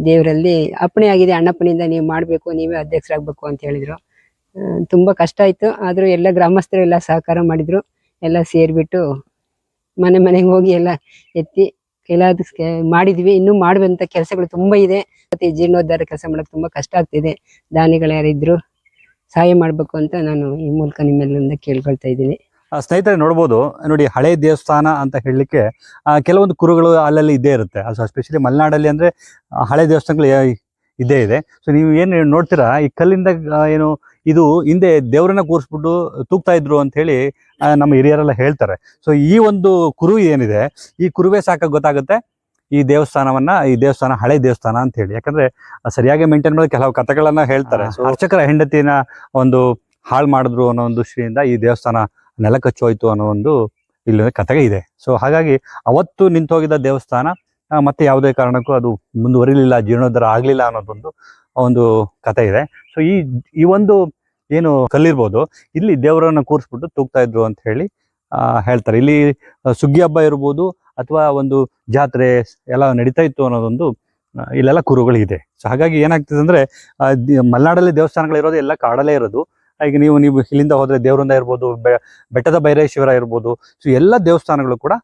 ದೇವರಲ್ಲಿ ಅಪ್ಪಣೆ ಆಗಿದೆ, ಅಣ್ಣಪ್ಪನಿಂದ ನೀವು ಮಾಡಬೇಕು, ನೀವೇ ಅಧ್ಯಕ್ಷರಾಗಬೇಕು ಅಂತ ಹೇಳಿದರು. ತುಂಬ ಕಷ್ಟ ಆಯಿತು, ಆದರೂ ಎಲ್ಲ ಗ್ರಾಮಸ್ಥರು ಎಲ್ಲ ಸಹಕಾರ ಮಾಡಿದರು. ಎಲ್ಲ ಸೇರಿಬಿಟ್ಟು ಮನೆ ಮನೆಗೆ ಹೋಗಿ ಎಲ್ಲ ಎತ್ತಿ ಕೈಲಾದ ಮಾಡಿದ್ವಿ. ಇನ್ನೂ ಮಾಡುವಂತ ಕೆಲಸಗಳು ತುಂಬಾ ಇದೆ. ಮತ್ತೆ ಜೀರ್ಣೋದ್ಧಾರ ಕೆಲಸ ಮಾಡೋಕ್ಕೆ ತುಂಬಾ ಕಷ್ಟ ಆಗ್ತಿದೆ. ದಾನಿಗಳು ಯಾರಿದ್ರು ಸಹಾಯ ಮಾಡಬೇಕು ಅಂತ ನಾನು ಈ ಮೂಲಕ ನಿಮ್ಮೆಲ್ಲರಿಂದ ಕೇಳ್ಕೊಳ್ತಾ ಇದ್ದೀನಿ. ಸ್ನೇಹಿತರೆ ನೋಡ್ಬೋದು ನೋಡಿ ಹಳೆ ದೇವಸ್ಥಾನ ಅಂತ ಹೇಳಲಿಕ್ಕೆ ಕೆಲವೊಂದು ಕುರುಗಳು ಅಲ್ಲಲ್ಲಿ ಇದ್ದೇ ಇರುತ್ತೆ. ಅದು ಸ್ಪೆಷಲಿ ಮಲೆನಾಡಲ್ಲಿ ಅಂದರೆ ಹಳೆ ದೇವಸ್ಥಾನಗಳು ಇದೇ ಇದ್ದೇ ಇದೆ. ಸೊ ನೀವು ಏನು ನೋಡ್ತೀರಾ ಈ ಕಲ್ಲಿಂದ ಏನು ಇದು ಹಿಂದೆ ದೇವರನ್ನ ಕೂರಿಸ್ಬಿಟ್ಟು ತೂಗ್ತಾ ಇದ್ರು ಅಂತ ಹೇಳಿ ನಮ್ಮ ಹಿರಿಯರೆಲ್ಲ ಹೇಳ್ತಾರೆ. ಸೊ ಈ ಒಂದು ಕುರು ಏನಿದೆ ಈ ಕುರುವೇ ಸಾಕ ಗೊತ್ತಾಗುತ್ತೆ? ಈ ದೇವಸ್ಥಾನವನ್ನ ಈ ದೇವಸ್ಥಾನ ಹಳೆ ದೇವಸ್ಥಾನ ಅಂತ ಹೇಳಿ. ಯಾಕಂದ್ರೆ ಸರಿಯಾಗಿ ಮೇಂಟೈನ್ ಮಾಡಿ ಕೆಲವು ಕಥೆಗಳನ್ನ ಹೇಳ್ತಾರೆ. ಅರ್ಚಕರ ಹೆಂಡತಿನ ಒಂದು ಹಾಳು ಮಾಡಿದ್ರು ಅನ್ನೋ ಒಂದು ದೃಷ್ಟಿಯಿಂದ ಈ ದೇವಸ್ಥಾನ ನೆಲ ಕಚ್ಚೋಯ್ತು ಅನ್ನೋ ಒಂದು ಇಲ್ಲಿ ಕಥೆಗೆ ಇದೆ. ಸೊ ಹಾಗಾಗಿ ಅವತ್ತು ನಿಂತೋಗಿದ್ದ ದೇವಸ್ಥಾನ ಮತ್ತೆ ಯಾವುದೇ ಕಾರಣಕ್ಕೂ ಅದು ಮುಂದುವರಿಲಿಲ್ಲ, ಜೀರ್ಣೋದ್ಧಾರ ಆಗ್ಲಿಲ್ಲ ಅನ್ನೋದೊಂದು ಒಂದು ಕಥೆ ಇದೆ. ಸೊ ಈ ಈ ಒಂದು ಏನು ಕಲ್ಲಿರ್ಬೋದು, ಇಲ್ಲಿ ದೇವರನ್ನ ಕೂರಿಸ್ಬಿಟ್ಟು ತೂಗ್ತಾ ಇದ್ರು ಅಂತ ಹೇಳಿ ಹೇಳ್ತಾರೆ. ಇಲ್ಲಿ ಸುಗ್ಗಿ ಹಬ್ಬ ಇರ್ಬೋದು ಅಥವಾ ಒಂದು ಜಾತ್ರೆ ಎಲ್ಲ ನಡೀತಾ ಇತ್ತು ಅನ್ನೋದೊಂದು ಇಲ್ಲೆಲ್ಲ ಕುರುಗಳಿದೆ. ಸೊ ಹಾಗಾಗಿ ಏನಾಗ್ತದೆ ಅಂದ್ರೆ ಮಲೆನಾಡಲ್ಲಿ ದೇವಸ್ಥಾನಗಳಿರೋದು ಎಲ್ಲ ಕಾಡಲ್ಲೇ ಇರೋದು. ಈಗ ನೀವು ನೀವು ಇಲ್ಲಿಂದ ಹೋದ್ರೆ ದೇವರಿಂದ ಇರ್ಬೋದು ಬೆಟ್ಟದ ಭೈರೇಶ್ವರ ಇರ್ಬೋದು ಸೊ ಎಲ್ಲ ದೇವಸ್ಥಾನಗಳು ಕೂಡ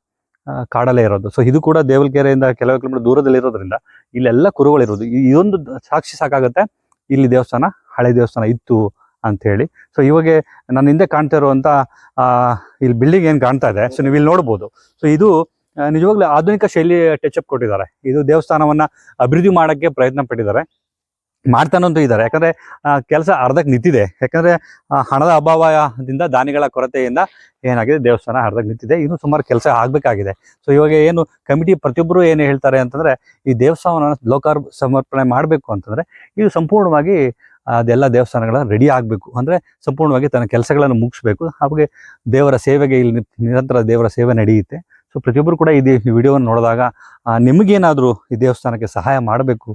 ಕಾಡಲೇ ಇರೋದು. ಸೊ ಇದು ಕೂಡ ದೇವಲ್ಕೆರೆಯಿಂದ ಕೆಲವು ಕಿಲೋಮೀಟರ್ ದೂರದಲ್ಲಿ ಇರೋದ್ರಿಂದ ಇಲ್ಲೆಲ್ಲ ಕುರುಗಳಿರೋದು ಇದೊಂದು ಸಾಕ್ಷಿ ಸಾಕಾಗುತ್ತೆ. ಇಲ್ಲಿ ದೇವಸ್ಥಾನ, ಹಳೆ ದೇವಸ್ಥಾನ ಇತ್ತು ಅಂತ ಹೇಳಿ ಸೊ ಇವಾಗ ನನ್ನ ಹಿಂದೆ ಕಾಣ್ತಾ ಆ, ಇಲ್ಲಿ ಬಿಲ್ಡಿಂಗ್ ಏನು ಕಾಣ್ತಾ ಇದೆ ಸೊ ನೀವು ಇಲ್ಲಿ ನೋಡ್ಬೋದು. ಸೊ ಇದು ನಿಜವಾಗ್ಲೂ ಆಧುನಿಕ ಶೈಲಿ ಟಚ್ ಅಪ್ ಕೊಟ್ಟಿದ್ದಾರೆ. ಇದು ದೇವಸ್ಥಾನವನ್ನ ಅಭಿವೃದ್ಧಿ ಮಾಡಕ್ಕೆ ಪ್ರಯತ್ನ ಪಟ್ಟಿದ್ದಾರೆ. ಮಾಡ್ತಾನಂತೂ ಇದ್ದಾರೆ. ಯಾಕಂದ್ರೆ ಕೆಲಸ ಅರ್ಧಕ್ಕೆ ನಿಂತಿದೆ. ಯಾಕಂದ್ರೆ ಹಣದ ಅಭಾವದಿಂದ ದಾನಿಗಳ ಕೊರತೆಯಿಂದ ಏನಾಗಿದೆ, ದೇವಸ್ಥಾನ ಅರ್ಧಕ್ಕೆ ನಿಂತಿದೆ. ಇನ್ನು ಸುಮಾರು ಕೆಲಸ ಆಗಬೇಕಾಗಿದೆ. ಸೊ ಇವಾಗ ಏನು ಕಮಿಟಿ ಪ್ರತಿಯೊಬ್ಬರು ಏನು ಹೇಳ್ತಾರೆ ಅಂತಂದ್ರೆ, ಈ ದೇವಸ್ಥಾನ ಲೋಕಾರ್ ಸಮರ್ಪಣೆ ಮಾಡಬೇಕು ಅಂತಂದ್ರೆ, ಇದು ಸಂಪೂರ್ಣವಾಗಿ, ಅದೆಲ್ಲ ದೇವಸ್ಥಾನಗಳ ರೆಡಿ ಆಗಬೇಕು. ಅಂದರೆ, ಸಂಪೂರ್ಣವಾಗಿ ತನ್ನ ಕೆಲಸಗಳನ್ನು ಮುಗಿಸ್ಬೇಕು. ಹಾಗೆ ದೇವರ ಸೇವೆಗೆ ಇಲ್ಲಿ ನಿರಂತರ ದೇವರ ಸೇವೆ ನಡೆಯುತ್ತೆ. ಸೊ ಪ್ರತಿಯೊಬ್ಬರು ಕೂಡ ಈ ವಿಡಿಯೋವನ್ನು ನೋಡಿದಾಗ ನಿಮಗೇನಾದರೂ ನಿಮಗೇನಾದ್ರೂ ಈ ದೇವಸ್ಥಾನಕ್ಕೆ ಸಹಾಯ ಮಾಡಬೇಕು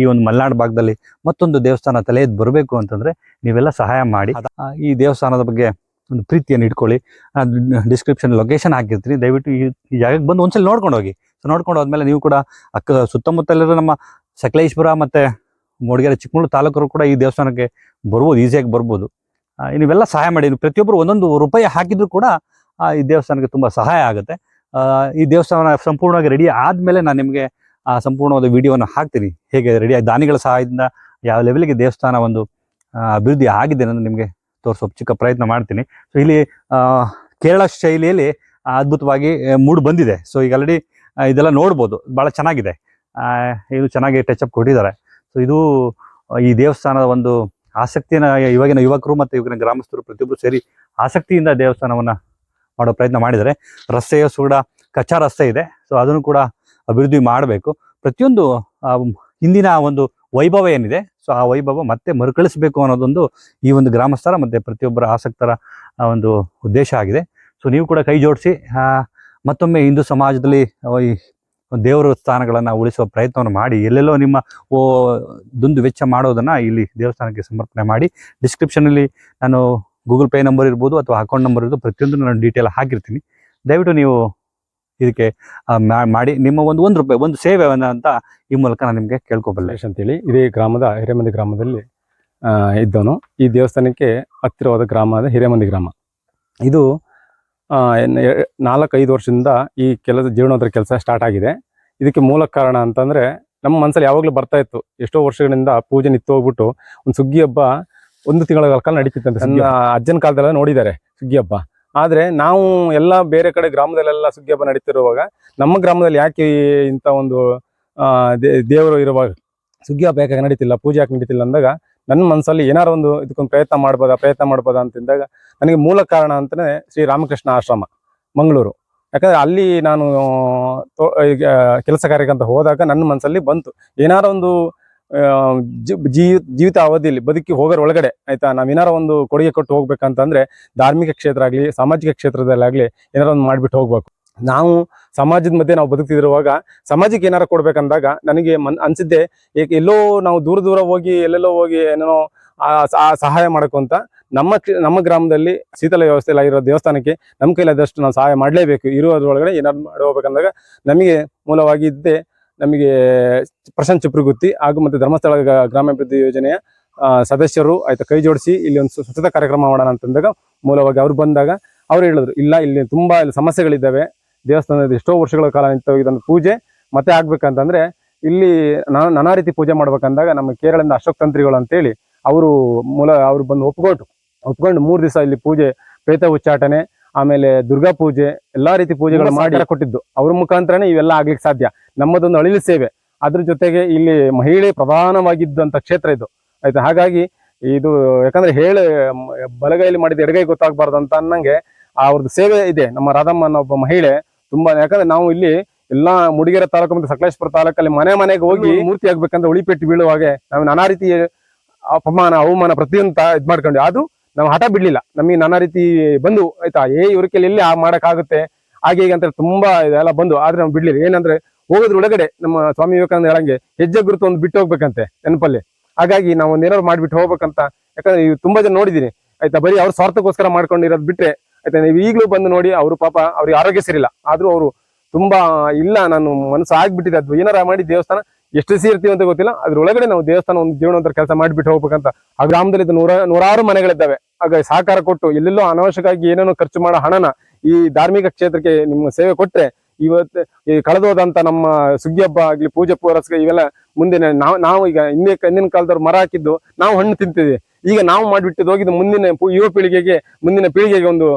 ಈ ಒಂದು ಮಲೆನಾಡು ಭಾಗದಲ್ಲಿ ಮತ್ತೊಂದು ದೇವಸ್ಥಾನ ತಲೆ ಎದ್ದು ಬರಬೇಕು ಅಂತಂದ್ರೆ ನೀವೆಲ್ಲ ಸಹಾಯ ಮಾಡಿ. ಈ ದೇವಸ್ಥಾನದ ಬಗ್ಗೆ ಒಂದು ಪ್ರೀತಿಯನ್ನು ಇಟ್ಕೊಳ್ಳಿ. ಡಿಸ್ಕ್ರಿಪ್ಷನ್ ಲೊಕೇಶನ್ ಹಾಕಿರ್ತೀನಿ ದಯವಿಟ್ಟು ಈ ಜಾಗಕ್ಕೆ ಬಂದು ಒಂದ್ಸಲ ನೋಡ್ಕೊಂಡು ಹೋಗಿ. ಸೊ ನೋಡ್ಕೊಂಡು ಹೋದ್ಮೇಲೆ ನೀವು ಕೂಡ ಅಕ್ಕ ಸುತ್ತಮುತ್ತಲಿರೋ ನಮ್ಮ ಸಕಲೇಶ್ಪುರ ಮತ್ತೆ ಮೂಡಿಗೆರೆ ಚಿಕ್ಕಮಗಳೂರು ತಾಲೂಕರು ಕೂಡ ಈ ದೇವಸ್ಥಾನಕ್ಕೆ ಬರ್ಬೋದು ಈಸಿಯಾಗಿ ಬರ್ಬೋದು. ನೀವೆಲ್ಲ ಸಹಾಯ ಮಾಡಿ. ಪ್ರತಿಯೊಬ್ಬರು ಒಂದೊಂದು ರೂಪಾಯಿ ಹಾಕಿದ್ರು ಕೂಡ ಈ ದೇವಸ್ಥಾನಕ್ಕೆ ತುಂಬಾ ಸಹಾಯ ಆಗುತ್ತೆ. ಈ ದೇವಸ್ಥಾನ ಸಂಪೂರ್ಣವಾಗಿ ರೆಡಿ ಆದ್ಮೇಲೆ ನಾನು ನಿಮಗೆ ಆ ಸಂಪೂರ್ಣವಾದ ವಿಡಿಯೋವನ್ನು ಹಾಕ್ತೀನಿ ಹೇಗೆ ರೆಡಿ ದಾನಿಗಳ ಸಹಾಯದಿಂದ ಯಾವ ಲೆವೆಲ್ಗೆ ದೇವಸ್ಥಾನ ಒಂದು ಅಭಿವೃದ್ಧಿ ಆಗಿದೆ ಅನ್ನೋದು ನಿಮಗೆ ತೋರಿಸೋ ಚಿಕ್ಕ ಪ್ರಯತ್ನ ಮಾಡ್ತೀನಿ. ಸೊ ಇಲ್ಲಿ ಕೇರಳ ಶೈಲಿಯಲ್ಲಿ ಅದ್ಭುತವಾಗಿ ಮೂಡ್ ಬಂದಿದೆ. ಸೊ ಈಗ ಆಲ್ರೆಡಿ ಇದೆಲ್ಲ ನೋಡ್ಬೋದು. ಭಾಳ ಚೆನ್ನಾಗಿದೆ. ಇದು ಚೆನ್ನಾಗಿ ಟಚ್ ಅಪ್ ಕೊಟ್ಟಿದ್ದಾರೆ. ಸೊ ಇದು, ಈ ದೇವಸ್ಥಾನದ ಒಂದು ಆಸಕ್ತಿನ ಇವಾಗಿನ ಯುವಕರು ಮತ್ತು ಇವಾಗಿನ ಗ್ರಾಮಸ್ಥರು ಪ್ರತಿಯೊಬ್ಬರು ಸೇರಿ ಆಸಕ್ತಿಯಿಂದ ದೇವಸ್ಥಾನವನ್ನು ಮಾಡೋ ಪ್ರಯತ್ನ ಮಾಡಿದ್ದಾರೆ. ರಸ್ತೆಯ ಕೂಡ ಕಚ್ಚಾ ರಸ್ತೆ ಇದೆ. ಸೊ ಅದನ್ನು ಕೂಡ ಅಭಿವೃದ್ಧಿ ಮಾಡಬೇಕು. ಪ್ರತಿಯೊಂದು ಹಿಂದಿನ ಒಂದು ವೈಭವ ಏನಿದೆ, ಸೊ ಆ ವೈಭವ ಮತ್ತೆ ಮರುಕಳಿಸಬೇಕು ಅನ್ನೋದೊಂದು ಈ ಒಂದು ಗ್ರಾಮಸ್ಥರ ಮತ್ತೆ ಪ್ರತಿಯೊಬ್ಬರ ಆಸಕ್ತರ ಒಂದು ಉದ್ದೇಶ ಆಗಿದೆ. ಸೊ ನೀವು ಕೂಡ ಕೈ ಜೋಡಿಸಿ ಮತ್ತೊಮ್ಮೆ ಹಿಂದೂ ಸಮಾಜದಲ್ಲಿ ಈ ದೇವರ ಸ್ಥಾನಗಳನ್ನು ಉಳಿಸುವ ಪ್ರಯತ್ನವನ್ನು ಮಾಡಿ, ಎಲ್ಲೆಲ್ಲೋ ನಿಮ್ಮ, ಓ, ದುಂದು ವೆಚ್ಚ ಮಾಡೋದನ್ನು ಇಲ್ಲಿ ದೇವಸ್ಥಾನಕ್ಕೆ ಸಮರ್ಪಣೆ ಮಾಡಿ ಡಿಸ್ಕ್ರಿಪ್ಷನಲ್ಲಿ ನಾನು ಗೂಗಲ್ ಪೇ ನಂಬರ್ ಇರ್ಬೋದು ಅಥವಾ ಅಕೌಂಟ್ ನಂಬರ್ ಇರ್ಬೋದು ಪ್ರತಿಯೊಂದು ನಾನು ಡೀಟೇಲ್ ಹಾಕಿರ್ತೀನಿ. ದಯವಿಟ್ಟು ನೀವು ಇದಕ್ಕೆ ಮಾಡಿ ನಿಮ್ಮ ಒಂದು ಒಂದು ರೂಪಾಯಿ ಒಂದು ಸೇವೆ ಅಂತ ಈ ಮೂಲಕ ನಾನು ನಿಮಗೆ ಕೇಳ್ಕೊಬಲ್ಲೆ. ಅಂತೇಳಿ ಇದೇ ಗ್ರಾಮದ ಹಿರೇಮಂದಿ ಗ್ರಾಮದಲ್ಲಿ ಇದ್ದವನು. ಈ ದೇವಸ್ಥಾನಕ್ಕೆ ಹತ್ತಿರವಾದ ಗ್ರಾಮ ಅಂದರೆ ಹಿರೇಮಂದಿ ಗ್ರಾಮ. ಇದು ನಾಲ್ಕೈದು ವರ್ಷದಿಂದ ಈ ಕೆಲಸ ಜೀರ್ಣೋದ್ಧಾರ ಕೆಲಸ ಸ್ಟಾರ್ಟ್ ಆಗಿದೆ. ಇದಕ್ಕೆ ಮೂಲ ಕಾರಣ ಅಂತಂದರೆ ನಮ್ಮ ಮನಸ್ಸಲ್ಲಿ ಯಾವಾಗಲೂ ಬರ್ತಾ ಇತ್ತು. ಎಷ್ಟೋ ವರ್ಷಗಳಿಂದ ಪೂಜೆ ನಿತ್ತು ಹೋಗ್ಬಿಟ್ಟು ಒಂದು ಸುಗ್ಗಿ ಹಬ್ಬ ಒಂದು ತಿಂಗಳ ಕಾಲ ನಡೀತಿತ್ತಂತೆ ನನ್ನ ಅಜ್ಜನ ಕಾಲದಲ್ಲ ನೋಡಿದ್ದಾರೆ ಸುಗ್ಗಿ ಹಬ್ಬ. ಆದ್ರೆ ನಾವು ಎಲ್ಲ ಬೇರೆ ಕಡೆ ಗ್ರಾಮದಲ್ಲೆಲ್ಲ ಸುಗ್ಗಿ ಹಬ್ಬ ನಡೀತಿರುವಾಗ ನಮ್ಮ ಗ್ರಾಮದಲ್ಲಿ ಯಾಕೆ ಇಂಥ ಒಂದು ದೇವರು ಇರುವಾಗ ಸುಗ್ಗಿ ಹಬ್ಬ ಯಾಕೆ ನಡೀತಿಲ್ಲ ಪೂಜೆ ಯಾಕೆ ನಡೀತಿಲ್ಲ ಅಂದಾಗ ನನ್ನ ಮನಸ್ಸಲ್ಲಿ ಏನಾರು ಒಂದು ಇದಕ್ಕೊಂದು ಪ್ರಯತ್ನ ಮಾಡ್ಬೋದಾ ಪ್ರಯತ್ನ ಮಾಡ್ಬೋದಾ ಅಂತಿದ್ದಾಗ ನನಗೆ ಮೂಲ ಕಾರಣ ಅಂತಲೇ ಶ್ರೀ ರಾಮಕೃಷ್ಣ ಆಶ್ರಮ ಮಂಗಳೂರು. ಯಾಕಂದ್ರೆ ಅಲ್ಲಿ ನಾನು ಕೆಲಸ ಕಾರ್ಯಕ್ಕಂತ ಹೋದಾಗ ನನ್ನ ಮನಸ್ಸಲ್ಲಿ ಬಂತು. ಏನಾರ ಒಂದು ಆ, ಜಿ- ಜೀವ ಜೀವಿತ ಅವಧಿಯಲ್ಲಿ ಬದುಕಿ ಹೋಗೋರ ಒಳಗಡೆ, ಆಯ್ತಾ, ನಾವು ಏನಾರ ಒಂದು ಕೊಡುಗೆ ಕೊಟ್ಟು ಹೋಗ್ಬೇಕಂತಂದ್ರೆ ಧಾರ್ಮಿಕ ಕ್ಷೇತ್ರ ಆಗಲಿ, ಸಾಮಾಜಿಕ ಕ್ಷೇತ್ರದಲ್ಲಾಗಲಿ ಏನಾರ ಒಂದು ಮಾಡಿಬಿಟ್ಟು ಹೋಗ್ಬೇಕು. ನಾವು ಸಮಾಜದ ಮಧ್ಯೆ ನಾವು ಬದುಕ್ತಿದ್ದಿರುವಾಗ ಸಮಾಜಕ್ಕೆ ಏನಾರ ಕೊಡ್ಬೇಕಂದಾಗ ನನಗೆ ಮನ್, ಅನ್ಸಿದ್ದೆ ಎಲ್ಲೋ ನಾವು ದೂರ ದೂರ ಹೋಗಿ, ಎಲ್ಲೆಲ್ಲೋ ಹೋಗಿ ಏನೋ ಸಹಾಯ ಮಾಡಕ್ಕಂತ ನಮ್ಮ ನಮ್ಮ ಗ್ರಾಮದಲ್ಲಿ ಶೀತಲ ವ್ಯವಸ್ಥೆ ಎಲ್ಲ ಇರೋ ದೇವಸ್ಥಾನಕ್ಕೆ ನಮ್ಮ ಕೈಲಾದಷ್ಟು ನಾವು ಸಹಾಯ ಮಾಡಲೇಬೇಕು. ಇರುವುದ್ರೊಳಗಡೆ ಏನಾದ್ರು ಮಾಡಿ ಹೋಗ್ಬೇಕಂದಾಗ ನಮಗೆ ಮೂಲವಾಗಿ ಇದ್ದೆ ನಮಗೆ ಪ್ರಶಾಂತ್ ಚುಪ್ರಗುತ್ತಿ ಹಾಗೂ ಮತ್ತು ಧರ್ಮಸ್ಥಳ ಗ್ರಾಮಾಭಿವೃದ್ಧಿ ಯೋಜನೆಯ ಸದಸ್ಯರು ಆಯ್ತಾ ಕೈ ಜೋಡಿಸಿ ಇಲ್ಲಿ ಒಂದು ಸ್ವಚ್ಛತಾ ಕಾರ್ಯಕ್ರಮ ಮಾಡೋಣ ಅಂತಂದಾಗ ಮೂಲವಾಗಿ ಅವ್ರು ಬಂದಾಗ ಅವ್ರು ಹೇಳಿದ್ರು, ಇಲ್ಲ ಇಲ್ಲಿ ತುಂಬಾ ಇಲ್ಲಿ ಸಮಸ್ಯೆಗಳಿದ್ದಾವೆ. ದೇವಸ್ಥಾನದ ಎಷ್ಟೋ ವರ್ಷಗಳ ಕಾಲ ಇದೊಂದು ಪೂಜೆ ಮತ್ತೆ ಆಗ್ಬೇಕಂತಂದ್ರೆ ಇಲ್ಲಿ ನಾನು ನಾನಾ ರೀತಿ ಪೂಜೆ ಮಾಡ್ಬೇಕಂದಾಗ ನಮ್ಮ ಕೇರಳದಿಂದ ಅಶೋಕ್ ತಂತ್ರಿಗಳು ಅಂತೇಳಿ ಅವರು ಮೂಲ ಅವ್ರು ಬಂದು ಒಪ್ಕೊಂಡು ಒಪ್ಕೊಂಡು ಮೂರು ದಿವಸ ಇಲ್ಲಿ ಪೂಜೆ, ಪ್ರೇತ ಉಚ್ಚಾಟನೆ ಆಮೇಲೆ ದುರ್ಗಾ ಪೂಜೆ ಎಲ್ಲಾ ರೀತಿ ಪೂಜೆಗಳು ಮಾಡಿ ಕೊಟ್ಟಿದ್ದು. ಅವ್ರ ಮುಖಾಂತರನೇ ಇವೆಲ್ಲ ಆಗ್ಲಿಕ್ಕೆ ಸಾಧ್ಯ. ನಮ್ಮದೊಂದು ಅಳಿಲು ಸೇವೆ. ಅದ್ರ ಜೊತೆಗೆ ಇಲ್ಲಿ ಮಹಿಳೆ ಪ್ರಧಾನವಾಗಿದ್ದಂತ ಕ್ಷೇತ್ರ ಇದು. ಆಯ್ತಾ? ಹಾಗಾಗಿ ಇದು ಯಾಕಂದ್ರೆ ಹೇಳ ಬಲಗೈಲಿ ಮಾಡಿದ ಎಡಗೈ ಗೊತ್ತಾಗಬಾರ್ದು ಅಂತ ಅನ್ನಂಗೆ ಅವ್ರದ್ದು ಸೇವೆ ಇದೆ. ನಮ್ಮ ರಾಧಮ್ಮ ಅನ್ನೋ ಒಬ್ಬ ಮಹಿಳೆ ತುಂಬಾ ಯಾಕಂದ್ರೆ ನಾವು ಇಲ್ಲಿ ಎಲ್ಲಾ ಮುಡಿಗೆರೆ ತಾಲೂಕು ಮತ್ತು ಸಕಲೇಶ್ಪುರ ತಾಲೂಕಲ್ಲಿ ಮನೆ ಮನೆಗೆ ಹೋಗಿ ಮೂರ್ತಿ ಆಗ್ಬೇಕಂದ್ರೆ ಉಳಿಪೆಟ್ಟು ಬೀಳುವಾಗೆ ನಾವು ನಾನಾ ರೀತಿ ಅಪಮಾನ ಅವಮಾನ ಪ್ರತಿಯೊಂದು ಇದ್ ಮಾಡ್ಕೊಂಡ್ವಿ ಆದ್ರೂ ನಾವು ಹಠ ಬಿಡ್ಲಿಲ್ಲ. ನಮಗೆ ನಾನಾ ರೀತಿ ಬಂದು, ಆಯ್ತಾ, ಏ, ಇವ್ರ ಕೈಲಿ ಎಲ್ಲಿ ಮಾಡಕ್ಕಾಗುತ್ತೆ, ಹಾಗೆ ಹೀಗೆ ಅಂತ ತುಂಬಾ ಇದೆಲ್ಲ ಬಂದು, ಆದ್ರೆ ನಾವು ಬಿಡ್ಲಿಲ್ಲ. ಏನಂದ್ರೆ, ಹೋಗೋದ್ರ ಒಳಗಡೆ ನಮ್ಮ ಸ್ವಾಮಿ ವಿವೇಕಾನಂದ ಹೇಳಂಗೆ ಹೆಜ್ಜೆ ಗುರುತು ಒಂದು ಬಿಟ್ಟು ಹೋಗ್ಬೇಕಂತೆ, ನೆನಪಲ್ಲಿ. ಹಾಗಾಗಿ ನಾವು ಒಂದು ಏನಾದ್ರು ಮಾಡ್ಬಿಟ್ಟು ಹೋಗ್ಬೇಕಂತ, ಯಾಕಂದ್ರೆ ಇವ್ ತುಂಬಾ ಜನ ನೋಡಿದೀನಿ. ಆಯ್ತಾ, ಬರೀ ಅವ್ರ ಸ್ವಾರ್ಥಕ್ಕೋಸ್ಕರ ಮಾಡ್ಕೊಂಡಿರೋದು ಬಿಟ್ರೆ, ಆಯ್ತಾ, ನೀವು ಈಗಲೂ ಬಂದು ನೋಡಿ ಅವರು ಪಾಪ ಅವ್ರಿಗೆ ಆರೋಗ್ಯ ಸರಿಲ್ಲ ಆದ್ರೂ ಅವರು ತುಂಬಾ ಇಲ್ಲ, ನಾನು ಮನಸ್ಸು ಆಗ್ಬಿಟ್ಟಿದೆ. ಅದು ಏನಾರ ಮಾಡಿ ದೇವಸ್ಥಾನ, ಎಷ್ಟು ಇರ್ತೀವಿ ಅಂತ ಗೊತ್ತಿಲ್ಲ. ಅದ್ರ ಒಳಗಡೆ ನಾವು ದೇವಸ್ಥಾನ ಒಂದು ಜೀವನೋತ್ತರ ಕೆಲಸ ಮಾಡ್ಬಿಟ್ಟು ಹೋಗ್ಬೇಕಂತ, ಆ ಗ್ರಾಮದಲ್ಲಿ ನೂರ, ನೂರಾರು ಮನೆಗಳಿದ್ದಾವೆ. ಆಗ ಸಹಕಾರ ಕೊಟ್ಟು ಎಲ್ಲೆಲ್ಲೋ ಅನಾವಶ್ಯಕವಾಗಿ ಏನೇನೋ ಖರ್ಚು ಮಾಡೋ ಹಣನ ಈ ಧಾರ್ಮಿಕ ಕ್ಷೇತ್ರಕ್ಕೆ ನಿಮ್ಮ ಸೇವೆ ಕೊಟ್ರೆ ಇವತ್ತು ಈ ಕಳೆದೋದಂತ ನಮ್ಮ ಸುಗ್ಗಿ ಹಬ್ಬ ಆಗ್ಲಿ, ಪೂಜೆ ಪುರಸ್ಕ ಇವೆಲ್ಲ ಮುಂದಿನ ನಾವು ನಾವು ಈಗ ಹಿಂದೆ ಹಿಂದಿನ ಕಾಲದವ್ರು ಮರ ಹಾಕಿದ್ದು ನಾವು ಹಣ್ಣು ತಿಂತಿದ್ವಿ. ಈಗ ನಾವು ಮಾಡಿಬಿಟ್ಟಿದ್ದು ಹೋಗಿದ್ದು ಮುಂದಿನ ಯುವ ಪೀಳಿಗೆಗೆ ಮುಂದಿನ ಪೀಳಿಗೆಗೆ ಒಂದು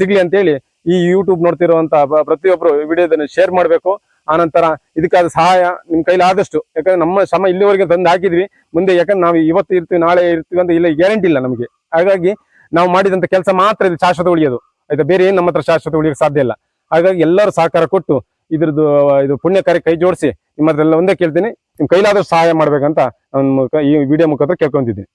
ಸಿಗ್ಲಿ ಅಂತೇಳಿ ಈ ಯೂಟ್ಯೂಬ್ ನೋಡ್ತಿರುವಂತ ಪ್ರತಿಯೊಬ್ಬರು ವಿಡಿಯೋದನ್ನು ಶೇರ್ ಮಾಡಬೇಕು. ಆನಂತರ ಇದಕ್ಕಾದ ಸಹಾಯ ನಿಮ್ ಕೈಲಿ ಆದಷ್ಟು. ಯಾಕಂದ್ರೆ ನಮ್ಮ ಶ್ರಮ ಇಲ್ಲಿವರೆಗೆ ತಂದು ಹಾಕಿದ್ವಿ. ಮುಂದೆ ಯಾಕಂದ್ರೆ ನಾವು ಇವತ್ತು ಇರ್ತೀವಿ, ನಾಳೆ ಇರ್ತೀವಿ ಅಂತ ಇಲ್ಲ ಗ್ಯಾರಂಟಿ ಇಲ್ಲ ನಮಗೆ. ಹಾಗಾಗಿ ನಾವು ಮಾಡಿದಂತ ಕೆಲಸ ಮಾತ್ರ ಇದು ಶಾಶ್ವತ ಉಳಿಯೋದು. ಆಯ್ತಾ? ಬೇರೆ ಏನು ನಮ್ಮ ಹತ್ರ ಶಾಶ್ವತ ಉಳಿಯೋಕೆ ಸಾಧ್ಯ ಇಲ್ಲ. ಹಾಗಾಗಿ ಎಲ್ಲರೂ ಸಹಕಾರ ಕೊಟ್ಟು ಇದ್ರದ್ದು, ಇದು ಪುಣ್ಯ ಕಾರ್ಯ ಕೈ ಜೋಡಿಸಿ ನಿಮ್ಮ ಹತ್ರ ಎಲ್ಲ ಒಂದೇ ಕೇಳ್ತೀನಿ. ನಿಮ್ ಕೈಲಾದ್ರೂ ಸಹಾಯ ಮಾಡ್ಬೇಕಂತ ನಾನು ಈ ವಿಡಿಯೋ ಮುಖಾಂತರ ಕೇಳ್ಕೊಂತಿದ್ದೀನಿ.